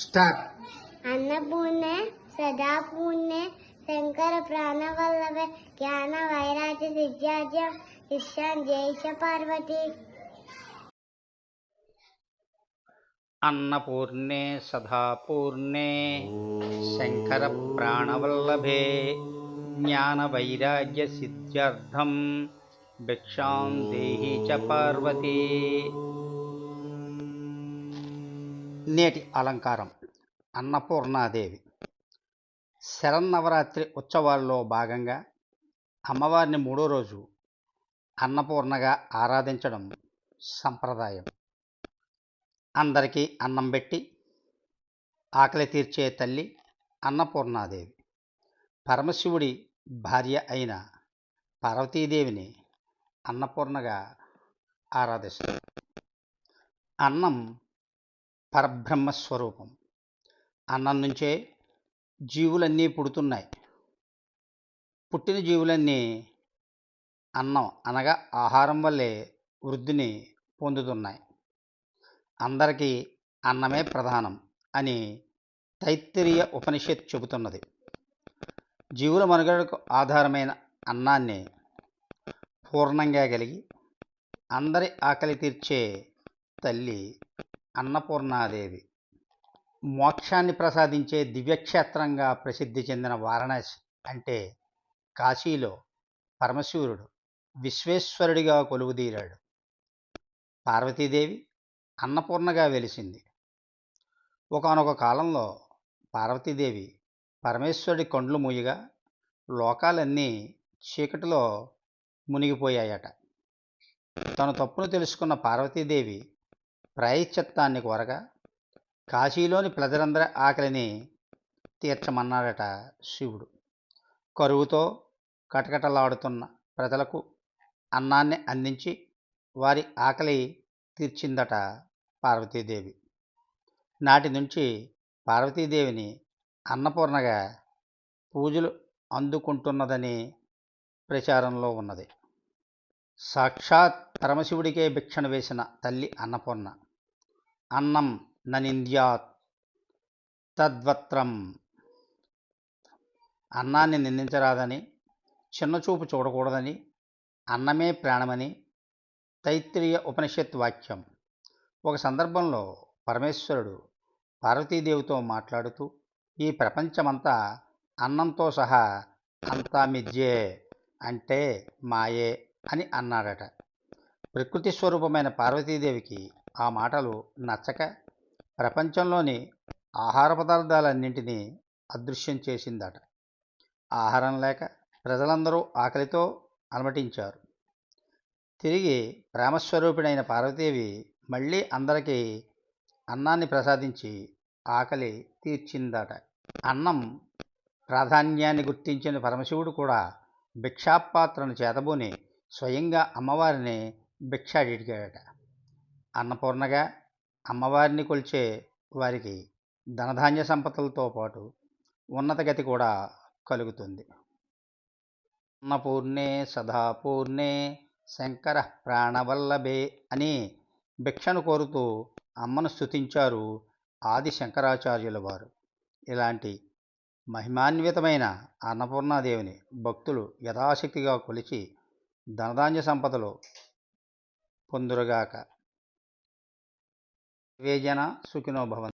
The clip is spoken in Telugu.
Start. अन्नपूर्णे सदापूर्णे शङ्करप्राणवल्लभे ज्ञानवैराज्यसिद्ध्याज्यपार्वती अन्नपूर्णे सदापूर्णे शङ्करप्राणवल्लभे ज्ञानवैराग्यसिद्ध्यर्थं भिक्षां देहि च पार्वती నేటి అలంకారం. అన్నపూర్ణాదేవి. శరన్నవరాత్రి ఉత్సవాల్లో భాగంగా అమ్మవారిని మూడో రోజు అన్నపూర్ణగా ఆరాధించడం సంప్రదాయం. అందరికీ అన్నం పెట్టి ఆకలి తీర్చే తల్లి అన్నపూర్ణాదేవి. పరమశివుడి భార్య అయిన పార్వతీదేవిని అన్నపూర్ణగా ఆరాధిస్తారు. అన్నం పరబ్రహ్మ స్వరూపం అన్నం నుంచే జీవులన్నీ పుడుతున్నాయి. పుట్టిన జీవులన్నీ అన్నం అనగా ఆహారం వల్లే వృద్ధిని పొందుతున్నాయి. అందరికీ అన్నమే ప్రధానం అని తైత్తిరీయ ఉపనిషత్ చెబుతున్నది. జీవుల మనుగడకు ఆధారమైన అన్నాన్ని పూర్ణంగా కలిగి అందరి ఆకలి తీర్చే తల్లి అన్నపూర్ణాదేవి. మోక్షాన్ని ప్రసాదించే దివ్యక్షేత్రంగా ప్రసిద్ధి చెందిన వారణాసి అంటే కాశీలో పరమశివుడు విశ్వేశ్వరుడిగా కొలువుదీరాడు. పార్వతీదేవి అన్నపూర్ణగా వెలిసింది. ఒకానొక కాలంలో పార్వతీదేవి పరమేశ్వరుడి కొండ్లు మూయగా లోకాలన్నీ చీకటిలో మునిగిపోయాయట. తను తప్పును తెలుసుకున్న పార్వతీదేవి ప్రాయశ్చిత్తాన్ని కోరగా కాశీలోని ప్రజలందరి ఆకలిని తీర్చమన్నాడట శివుడు. కరువుతో కటకటలాడుతున్న ప్రజలకు అన్నాన్ని అందించి వారి ఆకలి తీర్చిందట పార్వతీదేవి. నాటి నుంచి పార్వతీదేవిని అన్నపూర్ణగా పూజలు అందుకుంటున్నదని ప్రచారంలో ఉన్నది. సాక్షాత్ పరమశివుడికే భిక్షణ వేసిన తల్లి అన్నపూర్ణ అన్నం ననింద్యాత్ తద్వత్రం. అన్నాన్ని నిందించరాదని చిన్నచూపు చూడకూడదని అన్నమే ప్రాణమని తైత్రీయ ఉపనిషత్ వాక్యం. ఒక సందర్భంలో పరమేశ్వరుడు పార్వతీదేవితో మాట్లాడుతూ ఈ ప్రపంచమంతా అన్నంతో సహా అంతా మిథ్యే అంటే మాయే అని అన్నాడట. ప్రకృతి స్వరూపమైన పార్వతీదేవికి ఆ మాటలు నచ్చక ప్రపంచంలోని ఆహార పదార్థాలన్నింటినీ అదృశ్యం చేసిందట. ఆహారం లేక ప్రజలందరూ ఆకలితో అలమటించారు. తిరిగి ప్రేమస్వరూపిణైన పార్వతీదేవి మళ్ళీ అందరికీ అన్నాన్ని ప్రసాదించి ఆకలి తీర్చిందట. అన్నం ప్రాధాన్యాన్ని గుర్తించిన పరమశివుడు కూడా భిక్షాపాత్రను చేతబూని స్వయంగా అమ్మవారిని భిక్షాడిగాడట అన్నపూర్ణగా అమ్మవారిని కొలిచే వారికి ధనధాన్య సంపదలతో పాటు ఉన్నత గతి కూడా కలుగుతుంది. అన్నపూర్ణే సదాపూర్ణే శంకర ప్రాణవల్లభే అని భిక్షను కోరుతూ అమ్మను స్తుతించారు ఆది శంకరాచార్యుల వారు. ఇలాంటి మహిమాన్వితమైన అన్నపూర్ణాదేవిని భక్తులు యథాశక్తిగా కొలిచి ధనధాన్య సంపదలు పొందురుగాక. वेजना सुखिनो भव